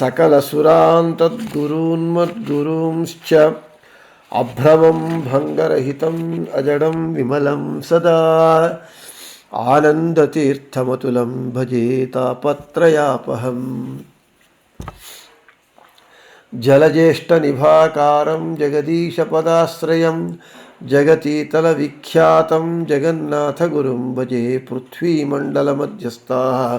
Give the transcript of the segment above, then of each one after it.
सकलसुरान् तद्गुरून्मद्गुरूंश्च अभ्रमं भङ्गरहितम् अजडं विमलं सदा। आनन्दतीर्थमतुलं भजे तापत्रयापहम्। जलज्येष्ठनिभाकारं जगदीशपदाश्रयं, जगतीतलविख्यातं जगन्नाथगुरुं भजे पृथ्वीमण्डलमध्यस्थाः।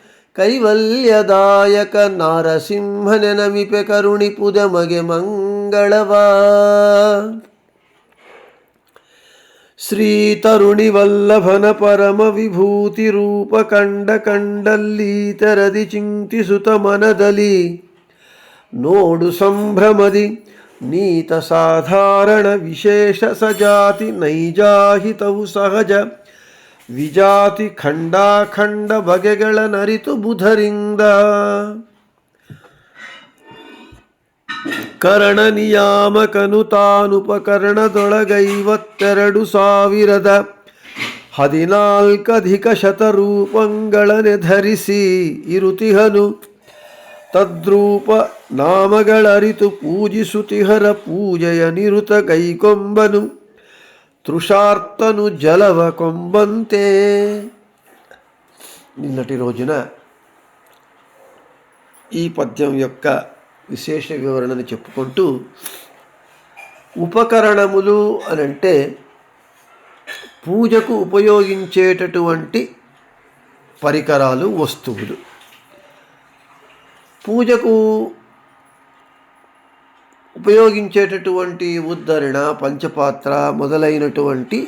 ಕೈವಲ್ಯದಾಯಕ ನಾರಸಿಂಹನ ನಮಿಪೆ ಕರುಣಿಪುದ ಮಗೆ ಮಂಗಳವ. ಶ್ರೀ ತರುಣಿ ವಲ್ಲಭನ ಪರಮ ವಿಭೂತಿ ರೂಪ ಕಂಡ ಕಂಡಲ್ಲಿ ತೆರದಿ ಚಿಂತಿಸುತ ಮನದಲ್ಲಿ, ನೋಡು ಸಂಭ್ರಮದಿ ನೀತ ಸಾಧಾರಣ ವಿಶೇಷ ಸಜಾತಿ ನೈಜಾಹಿತವು ಸಹಜ. ವಿಜಾತಿ ಖಂಡಾಖಂಡ ಬಗೆಗಳ ನರಿತು ಬುಧರಿಂದ. ಕರಣ ನಿಯಾಮಕನು ತಾನುಪಕರಣದೊಳಗೈವತ್ತೆರಡು ಸಾವಿರದ ಹದಿನಾಲ್ಕಧಿಕ ಶತರೂಪಂಗಳನೆ ಧರಿಸಿ ಇರುತಿಹನು. ತದ್ರೂಪ ನಾಮಗಳರಿತು ಪೂಜಿಸುತಿಹರ ಪೂಜೆಯ ನಿರುತ ಕೈಕೊಂಬನು. తృషార్తను జలవ కొంబంతే. నిన్నటి రోజున ఈ పద్యం యొక్క విశేష వివరణను చెప్పుకుంటూ ఉపకరణములు అని అంటే పూజకు ఉపయోగించేటటువంటి పరికరాలు వస్తువులు. పూజకు ఉపయోగించేటటువంటి ఉద్ధరణ పంచపాత్ర మొదలైనటువంటి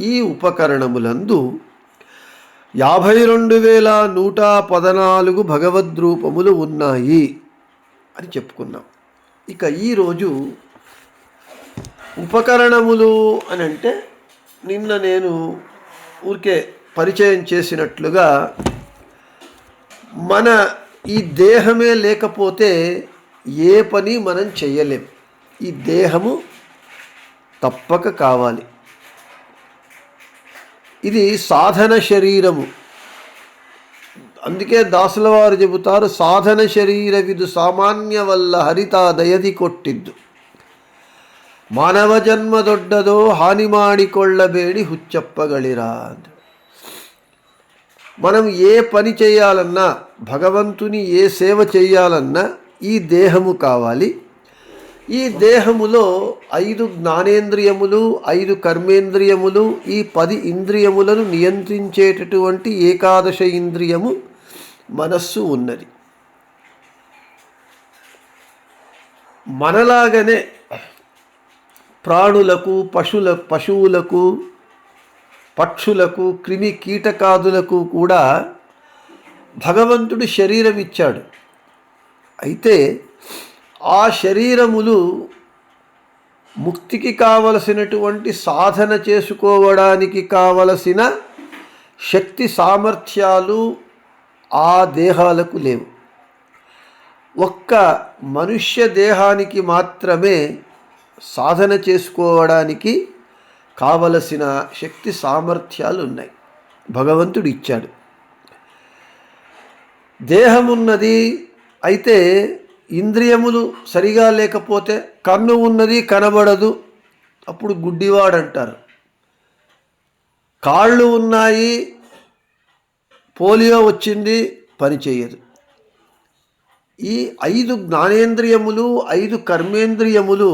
ఈ ఉపకరణములందు యాభై రెండు వేల నూట పదనాలుగు భగవద్రూపములు ఉన్నాయి అని చెప్పుకున్నాం. ఇక ఈరోజు ఉపకరణములు అని అంటే నిన్న నేను ఊరికే పరిచయం చేసినట్లుగా మన ఈ దేహమే లేకపోతే ఏ పని మనం చేయలేం ఈ దేహము తప్పక కావాలి ఇది సాధన శరీరము అందుకే దాసుల వారు చెబుతారు సాధన శరీర విదు సామాన్య వల్ల హరిత దయది కొట్టిద్దు ಮಾನವ ಜನ್ಮ ದೊಡ್ಡದೋ ಹಾನಿ ಮಾಡಿಕೊಳ್ಳಬೇಡಿ ಹುಚ್ಚಪ್ಪಗಳಿರಾ ಅಂತ మనం ఏ పని చేయాలన్నా భగవంతుని ఏ సేవ చేయాలన్నా ఈ దేహము కావాలి. ఈ దేహములో ఐదు జ్ఞానేంద్రియములు ఐదు కర్మేంద్రియములు ఈ పది ఇంద్రియములను నియంత్రించేటటువంటి ఏకాదశ ఇంద్రియము మనస్సు ఉన్నది. మనలాగనే ప్రాణులకు పశుల పశువులకు పక్షులకు క్రిమి కీటకాదులకు కూడా భగవంతుడు శరీరం ఇచ్చాడు అయితే ఆ శరీరములు ముక్తికి కావలసినటువంటి సాధన చేసుకోవడానికి కావలసిన శక్తి సామర్థ్యాలు ఆ దేహాలకు లేవు. ఒక్క మనుష్య దేహానికి మాత్రమే సాధన చేసుకోవడానికి కావలసిన శక్తి సామర్థ్యాలు ఉన్నాయి. భగవంతుడు ఇచ్చాడు. దేహం ఉన్నది అయితే ఇంద్రియములు సరిగా లేకపోతే కన్ను ఉన్నది కనబడదు. అప్పుడు గుడ్డివాడు అంటారు కాళ్ళు ఉన్నాయి పోలియో వచ్చింది పని చేయదు. ఈ ఐదు జ్ఞానేంద్రియములు ఐదు కర్మేంద్రియములు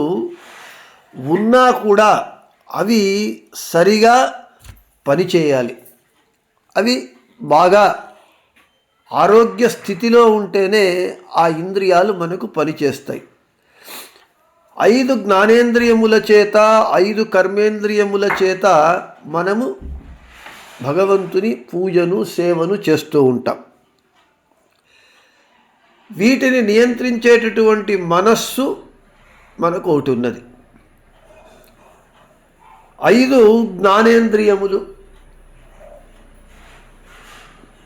ఉన్నా కూడా అవి సరిగా పనిచేయాలి అవి బాగా ఆరోగ్య స్థితిలో ఉంటేనే ఆ ఇంద్రియాలు మనకు పనిచేస్తాయి. ఐదు జ్ఞానేంద్రియముల చేత ఐదు కర్మేంద్రియముల చేత మనము భగవంతుని పూజను సేవను చేస్తూ ఉంటాం. వీటిని నియంత్రించేటటువంటి మనస్సు మనకు ఒకటి ఉన్నది. ఐదు జ్ఞానేంద్రియములు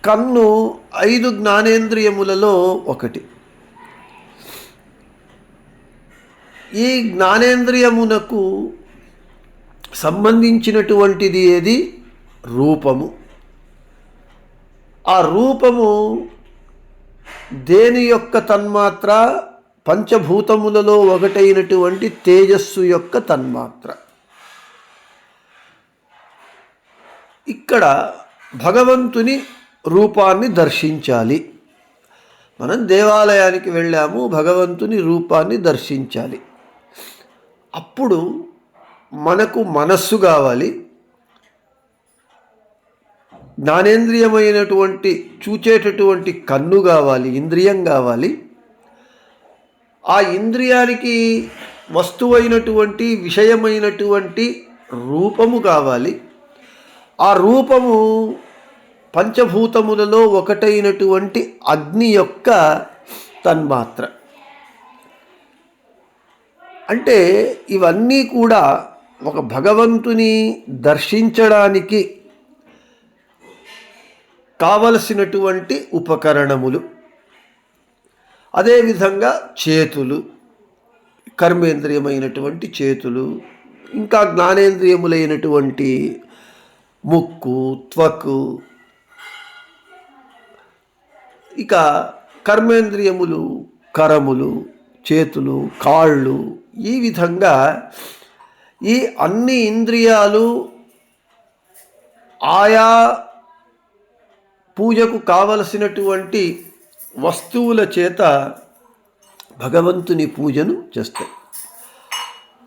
కన్ను ఐదు జ్ఞానేంద్రియములలో ఒకటి. ఈ జ్ఞానేంద్రియమునకు సంబంధించినటువంటిది ఏది? రూపము. ఆ రూపము దేని యొక్క తన్మాత్ర? పంచభూతములలో ఒకటైనటువంటి తేజస్సు యొక్క తన్మాత్ర. ఇక్కడ భగవంతుని రూపాన్ని దర్శించాలి. మనం దేవాలయానికి వెళ్ళాము భగవంతుని రూపాన్ని దర్శించాలి. అప్పుడు మనకు మనస్సు కావాలి. జ్ఞానేంద్రియమైనటువంటి చూచేటటువంటి కన్ను కావాలి ఇంద్రియం కావాలి. ఆ ఇంద్రియానికి వస్తువైనటువంటి విషయమైనటువంటి రూపము కావాలి. ఆ రూపము పంచభూతములలో ఒకటైనటువంటి అగ్ని యొక్క తన్మాత్ర. అంటే ఇవన్నీ కూడా ఒక భగవంతుని దర్శించడానికి కావలసినటువంటి ఉపకరణములు. అదేవిధంగా చేతులు కర్మేంద్రియమైనటువంటి చేతులు ఇంకా జ్ఞానేంద్రియములైనటువంటి ముక్కు త్వకు ఇక కర్మేంద్రియములు కరములు చేతులు కాళ్ళు ఈ విధంగా ఈ అన్ని ఇంద్రియాలు ఆయా పూజకు కావలసినటువంటి వస్తువుల చేత భగవంతుని పూజను చేస్తాయి.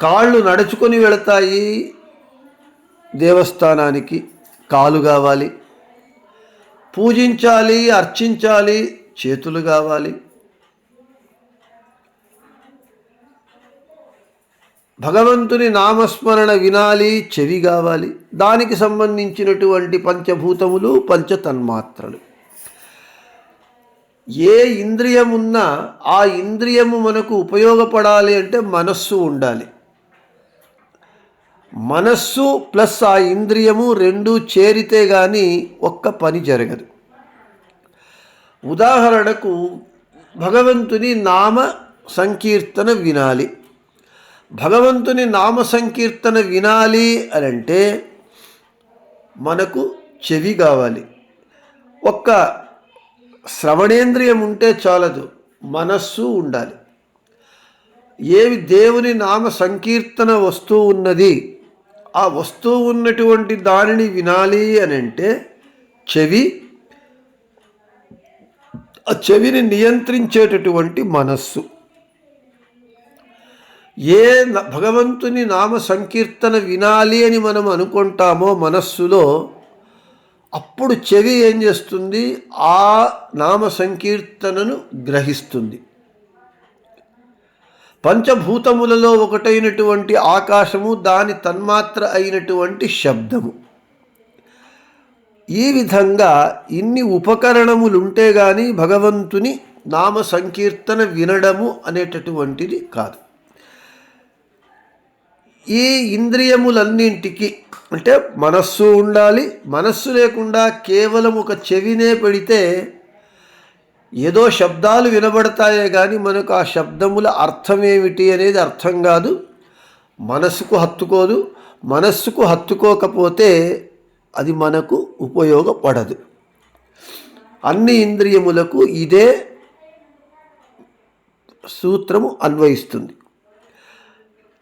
కాళ్ళు నడుచుకొని వెళతాయి దేవస్థానానికి కాలు కావాలి పూజించాలి అర్చించాలి చేతులు కావాలి. భగవంతుని నామస్మరణ వినాలి చెవి కావాలి. దానికి సంబంధించినటువంటి పంచభూతములు పంచతన్మాత్రలు. ఏ ఇంద్రియం ఉన్నా ఆ ఇంద్రియము మనకు ఉపయోగపడాలి అంటే మనస్సు ఉండాలి. మనస్సు ప్లస్ ఆ ఇంద్రియము రెండు చేరితే కానీ ఒక్క పని జరగదు. ఉదాహరణకు భగవంతుని నామ సంకీర్తన వినాలి. భగవంతుని నామ సంకీర్తన వినాలి అని అంటే మనకు చెవి కావాలి. ఒక్క శ్రవణేంద్రియం ఉంటే చాలదు మనస్సు ఉండాలి. ఏవి దేవుని నామ సంకీర్తన వస్తువు ఉన్నది ఆ వస్తువు ఉన్నటువంటి దానిని వినాలి అని అంటే చెవి ఆ చెవిని నియంత్రించేటటువంటి మనస్సు. ఏ న- భగవంతుని నామ సంకీర్తన వినాలి అని మనం అనుకుంటామో మనస్సులో అప్పుడు చెవి ఏం చేస్తుంది? ఆ నామ సంకీర్తనను గ్రహిస్తుంది. పంచభూతములలో ఒకటైనటువంటి ఆకాశము దాని తన్మాత్ర అయినటువంటి శబ్దము. ఈ విధంగా ఇన్ని ఉపకరణములుంటే గాని భగవంతుని నామ సంకీర్తన వినడము అనేటటువంటిది కాదు. ఈ ఇంద్రియములన్నింటికి అంటే మనస్సు ఉండాలి మనస్సు లేకుండా కేవలం ఒక చెవినే పెడితే ఏదో శబ్దాలు వినబడతాయే కానీ మనకు ఆ శబ్దముల అర్థం ఏమిటి అనేది అర్థం కాదు. మనస్సుకు హత్తుకోదు. మనస్సుకు హత్తుకోకపోతే అది మనకు ఉపయోగపడదు. అన్ని ఇంద్రియములకు ఇదే సూత్రము అన్వయిస్తుంది.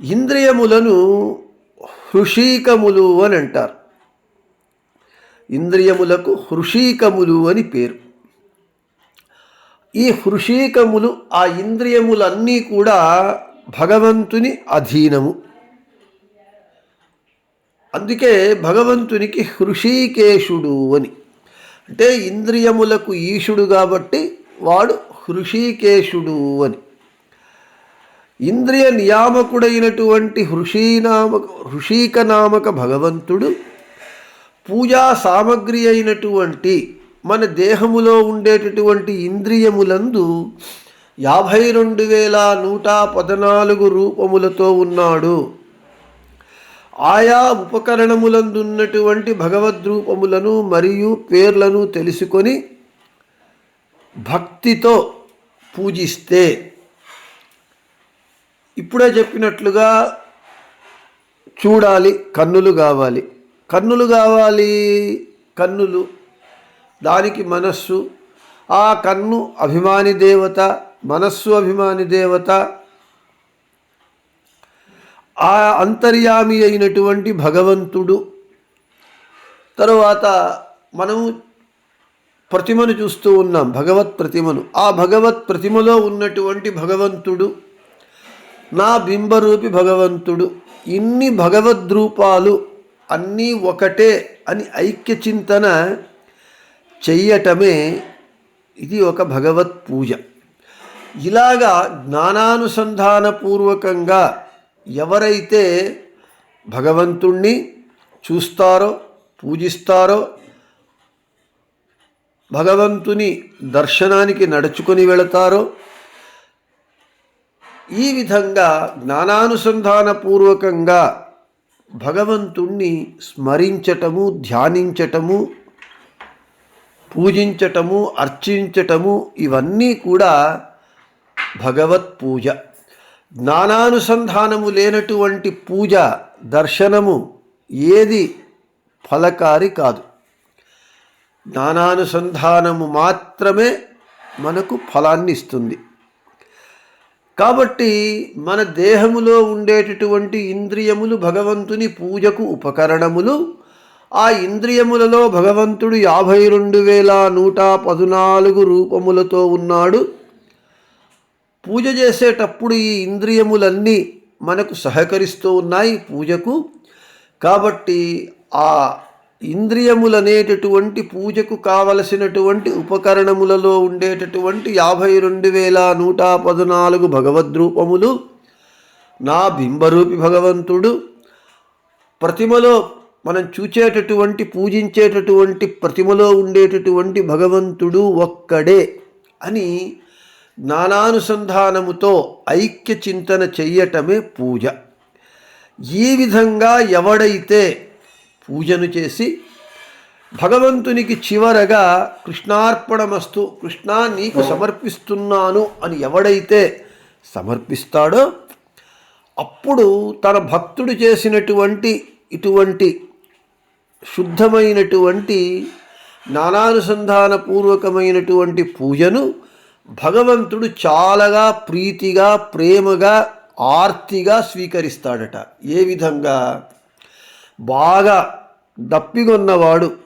ఇంద్రియములను హృషీకములు అని అంటారు. ఇంద్రియములకు హృషీకములు అని పేరు. ఈ హృషీకములు ఆ ఇంద్రియములన్నీ కూడా భగవంతుని అధీనము. అందుకే భగవంతునికి హృషీకేశుడు అని. అంటే ఇంద్రియములకు ఈశుడు కాబట్టి వాడు హృషీకేశుడు అని. ఇంద్రియ నియామకుడైనటువంటి హృషీనామక హృషీకనామక భగవంతుడు పూజా సామగ్రి అయినటువంటి మన దేహములో ఉండేటటువంటి ఇంద్రియములందు యాభై రెండు వేల నూట పద్నాలుగు రూపములతో ఉన్నాడు. ఆయా ఉపకరణములందున్నటువంటి భగవద్రూపములను మరియు పేర్లను తెలుసుకొని భక్తితో పూజిస్తే. ఇప్పుడే చెప్పినట్లుగా చూడాలి కన్నులు కావాలి. కన్నులు కావాలి కన్నులు దానికి మనస్సు ఆ కన్ను అభిమాని దేవత మనస్సు అభిమాని దేవత ఆ అంతర్యామి అయినటువంటి భగవంతుడు. తరువాత మనము ప్రతిమను చూస్తూ ఉన్నాం భగవత్ ప్రతిమను. ఆ భగవత్ ప్రతిమలో ఉన్నటువంటి భగవంతుడు నా బింబరూపి భగవంతుడు. ఇన్ని భగవద్రూపాలు అన్నీ ఒకటే అని ఐక్య చింతన చెయ్యటమే ఇది ఒక భగవత్ పూజ. ఇలాగా జ్ఞానానుసంధానపూర్వకంగా ఎవరైతే భగవంతుణ్ణి చూస్తారో పూజిస్తారో భగవంతుని దర్శనానికి నడుచుకొని వెళతారో ఈ విధంగా జ్ఞానానుసంధానపూర్వకంగా భగవంతుణ్ణి స్మరించటము ధ్యానించటము పూజించటము అర్చించటము ఇవన్నీ కూడా భగవత్ పూజ. జ్ఞానానుసంధానము లేనటువంటి పూజ దర్శనము ఏది ఫలకారి కాదు. జ్ఞానానుసంధానము మాత్రమే మనకు ఫలాన్ని ఇస్తుంది. కాబట్టి మన దేహములో ఉండేటటువంటి ఇంద్రియములు భగవంతుని పూజకు ఉపకరణములు ఆ ఇంద్రియములలో భగవంతుడు యాభై రెండు వేల నూట పదునాలుగు రూపములతో ఉన్నాడు. పూజ చేసేటప్పుడు ఈ ఇంద్రియములన్నీ మనకు సహకరిస్తూ ఉన్నాయి పూజకు. కాబట్టి ఆ ఇంద్రియములనేటటువంటి పూజకు కావలసినటువంటి ఉపకరణములలో ఉండేటటువంటి యాభై రెండు వేల నూట పద్నాలుగు భగవద్రూపములు నా బింబరూపి భగవంతుడు. ప్రతిమలో మనం చూచేటటువంటి పూజించేటటువంటి ప్రతిమలో ఉండేటటువంటి భగవంతుడు ఒక్కడే అని జ్ఞానానుసంధానముతో ఐక్య చింతన చెయ్యటమే పూజ. ఈ విధంగా ఎవడైతే పూజను చేసి భగవంతునికి చివరగా కృష్ణార్పణమస్తు కృష్ణ నీకు సమర్పిస్తున్నాను అని ఎవడైతే సమర్పిస్తాడో అప్పుడు తన భక్తుడు చేసినటువంటి ఇటువంటి శుద్ధమైనటువంటి జ్ఞానానుసంధానపూర్వకమైనటువంటి పూజను భగవంతుడు చాలాగా ప్రీతిగా ప్రేమగా ఆర్తిగా స్వీకరిస్తాడట. ఏ విధంగా? బాగా దప్పిగొన్నవాడు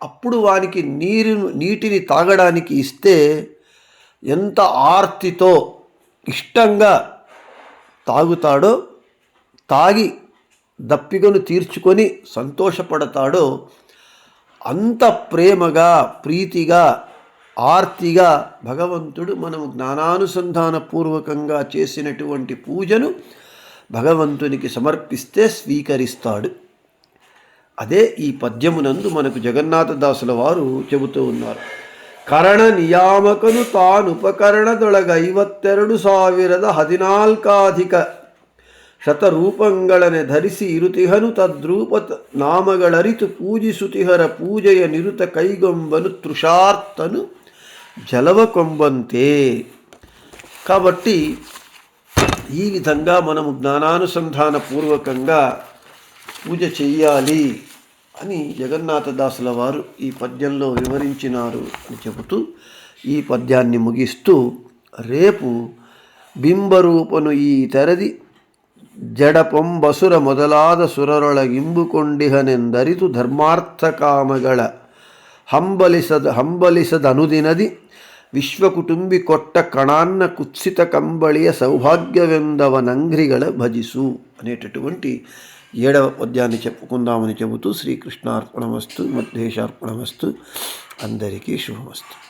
అప్పుడు వానికి నీరు నీటిని తాగడానికి ఇస్తే ఎంత ఆర్తితో ఇష్టంగా తాగుతాడో తాగి దప్పికను తీర్చుకొని సంతోషపడతాడో అంత ప్రేమగా ప్రీతిగా ఆర్తిగా భగవంతుడు మనము జ్ఞానానుసంధానపూర్వకంగా చేసినటువంటి పూజను భగవంతునికి సమర్పిస్తే స్వీకరిస్తాడు. అదే ఈ పద్యమునందు మనకు జగన్నాథదాసుల వారు చెబుతూ ఉన్నారు. కరణ నియామకను ತಾನುಪಕರಣದೊಳಗ ಐವತ್ತೆರಡು సావిరద హదినాల్కాధిక ಶತರೂಪಂಗಳನೆ ಧರಿಸಿ ಇರುತಿಹನು ತದ್ರೂಪ ನಾಮಗಳರಿತು ಪೂಜಿಸುತಿಹರ ಪೂಜೆಯ ನಿರುತ ಕೈಗೊಂಬನು తృషార్తను జలవ కొంబంతే కాబట్టి ఈ విధంగా మనము జ్ఞానానుసంధాన పూర్వకంగా పూజ చెయ్యాలి అని జగన్నాథదాసుల వారు ఈ పద్యంలో వివరించినారు అని చెబుతూ ఈ పద్యాన్ని ముగిస్తూ రేపు బింబరూపను ఈ తెరది ಜಡಪೊಂಬಸುರ ಮೊದಲಾದ ಸುರರೊಳಗಿಂಬುಕೊಂಡಿಹನೆಂದರಿತು ಧರ್ಮಾರ್ಥಕಾಮಗಳ ಹಂಬಲಿಸದ ಹಂಬಲಿಸದ ಅನುದಿನದಿ ವಿಶ್ವಕುಟುಂಬಿ ಕೊಟ್ಟ కణాన్న కుత్సిత కంబళియ సౌభాగ్యవెందవనంఘ్రిగళ భజిసు అనేటటువంటి ఏడవ పద్యాన్ని చెప్పుకుందామని చెబుతూ శ్రీకృష్ణార్పణమస్తు మధ్యేశార్పణమస్తు అందరికీ శుభమస్తు